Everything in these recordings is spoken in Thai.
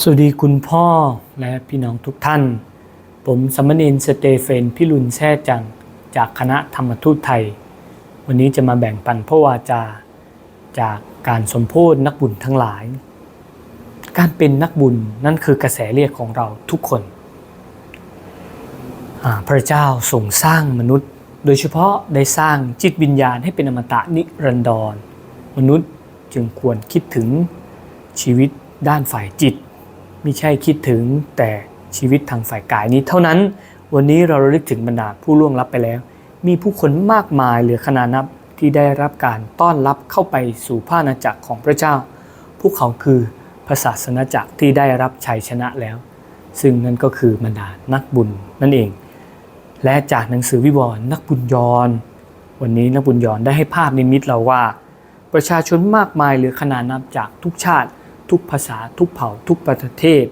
สวัสดีคุณพ่อและพี่น้องทุกท่าน ผมสมณเณรสเตเฟนพิรุณแช่จัง จากคณะธรรมทูตไทย วันนี้จะมาแบ่งปันพระวาจา จากการสมโพธนักบุญทั้งหลาย การเป็นนักบุญนั่นคือกระแสเรียกของเราทุกคน พระเจ้าทรงสร้างมนุษย์ โดยเฉพาะได้สร้างจิตวิญญาณให้เป็นอมตะนิรันดร มนุษย์จึงควรคิดถึงชีวิตด้านฝ่ายจิต ม่ใช่คิดถึงแต่ชีวิตทางฝ่ายกายนี้ เท่านั้นวันนี้เราระลึกถึงบรรดาผู้ล่วงลับไปแล้ว มีผู้คนมากมายเหลือขนานับที่ได้รับการต้อนรับเข้าไปสู่พระอาณาจักรของพระเจ้า พวกเขาคือพระศาสนาจักรที่ได้รับชัยชนะแล้ว ซึ่งนั่นก็คือบรรดานักบุญนั่นเอง และจากหนังสือวิวรณ์นักบุญยอน วันนี้นักบุญยอนได้ให้ภาพนิมิตเราว่า ประชาชนมากมายเหลือขนานับจากทุกชาติ ทุกภาษาทุกเผ่าทุกประเทศ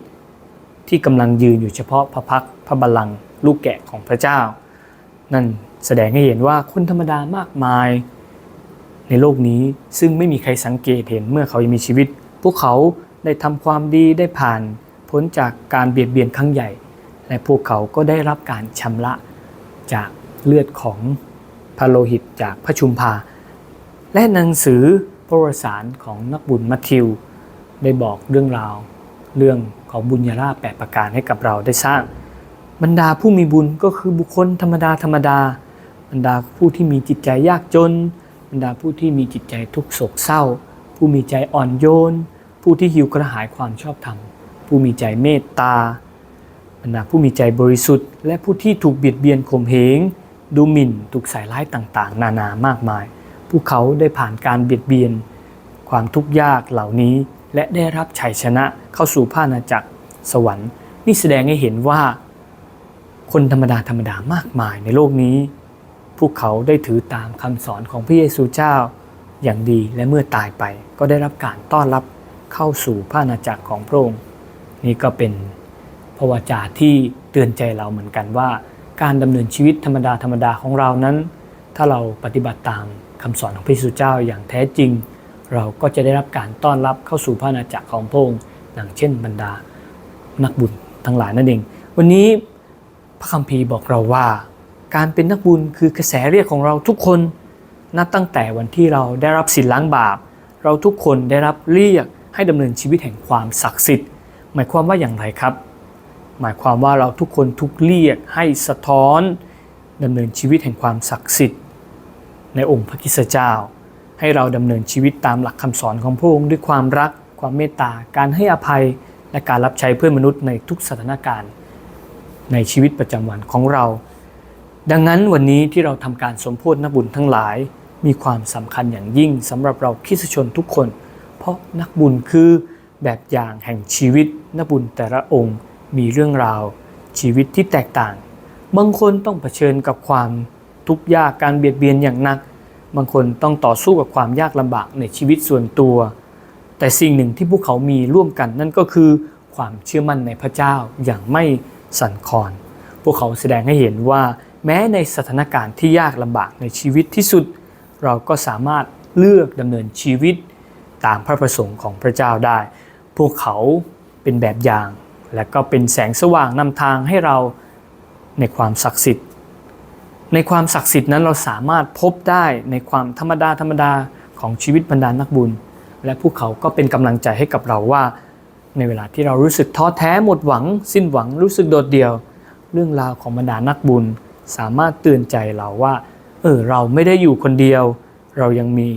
ที่กำลังยืนอยู่เฉพาะพระพักพระบัลลังก์ลูกแกะของพระเจ้า นั่นแสดงให้เห็นว่าคนธรรมดามากมาย ในโลกนี้ซึ่งไม่มีใครสังเกตเห็นเมื่อเขายังมีชีวิต พวกเขาได้ทำความดีได้ผ่านพ้นจากการเบียดเบียนครั้งใหญ่ และพวกเขาก็ได้รับการชำระจากเลือดของพระโลหิตจากพระชุมพาและหนังสือประวัติศาสตร์ของนักบุญมัทธิว ได้บอกเรื่องราว เรื่องของบุญญาลาภแปดประการให้กับเราได้สร้าง บรรดาผู้มีบุญก็คือบุคคลธรรมดาธรรมดา บรรดาผู้ที่มีจิตใจยากจน บรรดาผู้ที่มีจิตใจทุกโศกเศร้า ผู้มีใจอ่อนโยน ผู้ที่หิวกระหายความชอบธรรม ผู้มีใจเมตตา บรรดาผู้มีใจบริสุทธิ์ และผู้ที่ถูกเบียดเบียนข่มเหง ดูหมิ่นถูกใส่ร้ายต่างๆ นานามากมาย พวกเขาได้ผ่านการเบียดเบียน ความทุกข์ยากเหล่านี้ และได้รับชัยชนะเข้าสู่พระอาณาจักรสวรรค์ นี่แสดงให้เห็นว่า คนธรรมดาธรรมดามากมายในโลกนี้ พวกเขาได้ถือตามคำสอนของพระเยซูเจ้าอย่างดีและเมื่อตายไปก็ได้รับการต้อนรับเข้าสู่พระอาณาจักรของพระองค์ นี่ก็เป็นพระวจาที่เตือนใจเราเหมือนกันว่า การดำเนินชีวิตธรรมดาธรรมดาของเรานั้น ถ้าเราปฏิบัติตามคำสอนของพระเยซูเจ้าอย่างแท้จริง เราก็จะได้รับการต้อนรับเข้าสู่พระอาณาจักรของพระองค์ดังเช่นบรรดานักบุญทั้งหลายนั่นเอง วันนี้พระคัมภีร์บอกเราว่า การเป็นนักบุญคือกระแสเรียกของเราทุกคนนับตั้งแต่วันที่เราได้รับสินล้างบาป เราทุกคนได้รับเรียกให้ดำเนินชีวิตแห่งความศักดิ์สิทธิ์ หมายความว่าอย่างไรครับ หมายความว่าเราทุกคนทุกเรียกให้สะท้อนดำเนินชีวิตแห่งความศักดิ์สิทธิ์ ในองค์พระคริสตเจ้า ให้เราดำเนินชีวิตตามหลักคำสอนของพระองค์ด้วยความรัก ความเมตตา การให้อภัย และการรับใช้เพื่อนมนุษย์ในทุกสถานการณ์ ในชีวิตประจำวันของเรา ดังนั้นวันนี้ที่เราทำการสมโพธินักบุญทั้งหลาย มีความสำคัญอย่างยิ่งสำหรับเราคริสชนทุกคน เพราะนักบุญคือแบบอย่างแห่งชีวิตนักบุญแต่ละองค์มีเรื่องราว ชีวิตที่แตกต่าง บางคนต้องเผชิญกับความทุกข์ยากการเบียดเบียนอย่างหนัก บางคนต้องต่อสู้กับความยากลำบากในชีวิตส่วนตัว แต่สิ่งหนึ่งที่พวกเขามีร่วมกันนั่นก็คือความเชื่อมั่นในพระเจ้าอย่างไม่สั่นคลอน พวกเขาแสดงให้เห็นว่า แม้ในสถานการณ์ที่ยากลำบากในชีวิตที่สุด เราก็สามารถเลือกดำเนินชีวิตตามพระประสงค์ของพระเจ้าได้ พวกเขาเป็นแบบอย่าง และก็เป็นแสงสว่างนำทางให้เราในความศักดิ์สิทธิ์ ในความศักดิ์สิทธิ์นั้นเราสามารถพบได้ในความธรรมดาธรรมดาของชีวิตบรรดานักบุญ และพวกเขาก็เป็นกำลังใจให้กับเราว่า ในเวลาที่เรารู้สึกท้อแท้หมดหวัง สิ้นหวังรู้สึกโดดเดี่ยว เรื่องราวของบรรดานักบุญ สามารถเตือนใจเราว่าเออเราไม่ได้อยู่คนเดียว เรายังมี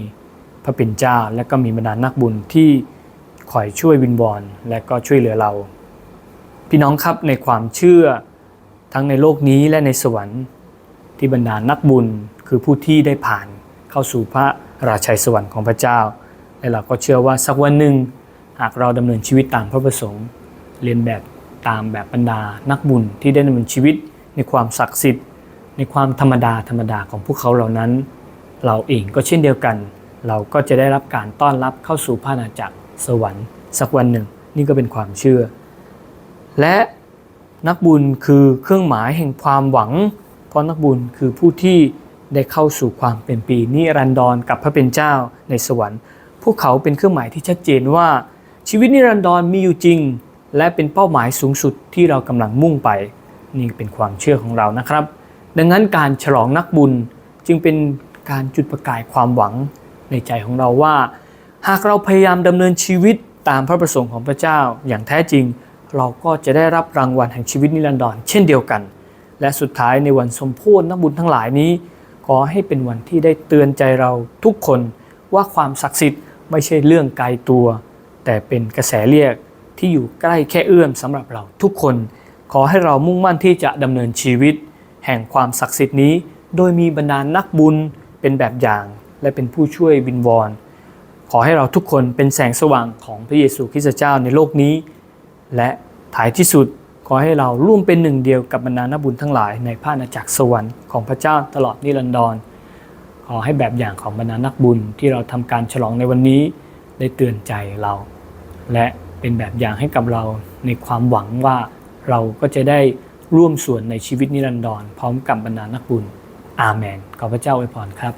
พระเป็นเจ้า และก็มีบรรดานักบุญที่คอยช่วยวินวอนและก็ช่วยเหลือเรา พี่น้องครับในความเชื่อทั้งในโลกนี้และในสวรรค์ ที่บรรดานักบุญคือผู้ที่ได้ผ่านเข้าสู่พระราชัยสวรรค์ของพระเจ้า และเราก็เชื่อว่าสักวันหนึ่งหากเราดำเนินชีวิตตามพระประสงค์ เรียนแบบตามแบบบรรดานักบุญที่ได้ดำเนินชีวิตในความศักดิ์สิทธิ์ ในความธรรมดาธรรมดาของพวกเขาเหล่านั้น เราเองก็เช่นเดียวกัน เราก็จะได้รับการต้อนรับเข้าสู่พระอาณาจักรสวรรค์ สักวันหนึ่ง นี่ก็เป็นความเชื่อ และนักบุญคือเครื่องหมายแห่งความหวัง ราะนักบุญคือผู้ที่ได้เข้าสู่ความเป็นปีนิรันดรกับพระเป็นเจ้าในสวรรค์ พวกเขาเป็นเครื่องหมายที่ชัดเจนว่า ชีวิตนิรันดรมีอยู่จริง และเป็นเป้าหมายสูงสุดที่เรากำลังมุ่งไป นี่เป็นความเชื่อของเรานะครับ ดังนั้นการฉลองนักบุญจึงเป็นการจุดประกายความหวังในใจของเราว่า หากเราพยายามดำเนินชีวิตตามพระประสงค์ของพระเจ้าอย่างแท้จริง เราก็จะได้รับรางวัลแห่งชีวิตนิรันดรเช่นเดียวกัน และสุดท้ายในวันสมโภชนักบุญทั้งหลายนี้ ขอให้เป็นวันที่ได้เตือนใจเราทุกคนว่าความศักดิ์สิทธิ์ไม่ใช่เรื่องไกลตัว แต่เป็นกระแสเรียกที่อยู่ใกล้แค่เอื้อมสำหรับเราทุกคน ขอให้เรามุ่งมั่นที่จะดำเนินชีวิต แห่งความศักดิ์สิทธิ์นี้ โดยมีบรรดานักบุญเป็นแบบอย่าง และเป็นผู้ช่วยวินวอนขอให้เราทุกคนเป็นแสงสว่างของพระเยซูคริสต์เจ้าในโลกนี้ และท้ายที่สุด ขอให้เราร่วมเป็นหนึ่งเดียวกับบรรดานักบุญทั้งหลายในพระอาณาจักรสวรรค์ของพระเจ้าตลอดนิรันดร ขอให้แบบอย่างของบรรดานักบุญที่เราทำการฉลองในวันนี้ได้เตือนใจเรา และเป็นแบบอย่างให้กับเราในความหวังว่าเราก็จะได้ร่วมส่วนในชีวิตนิรันดรพร้อมกับบรรดานักบุญอาเมนขอพระเจ้าอวยพรครับ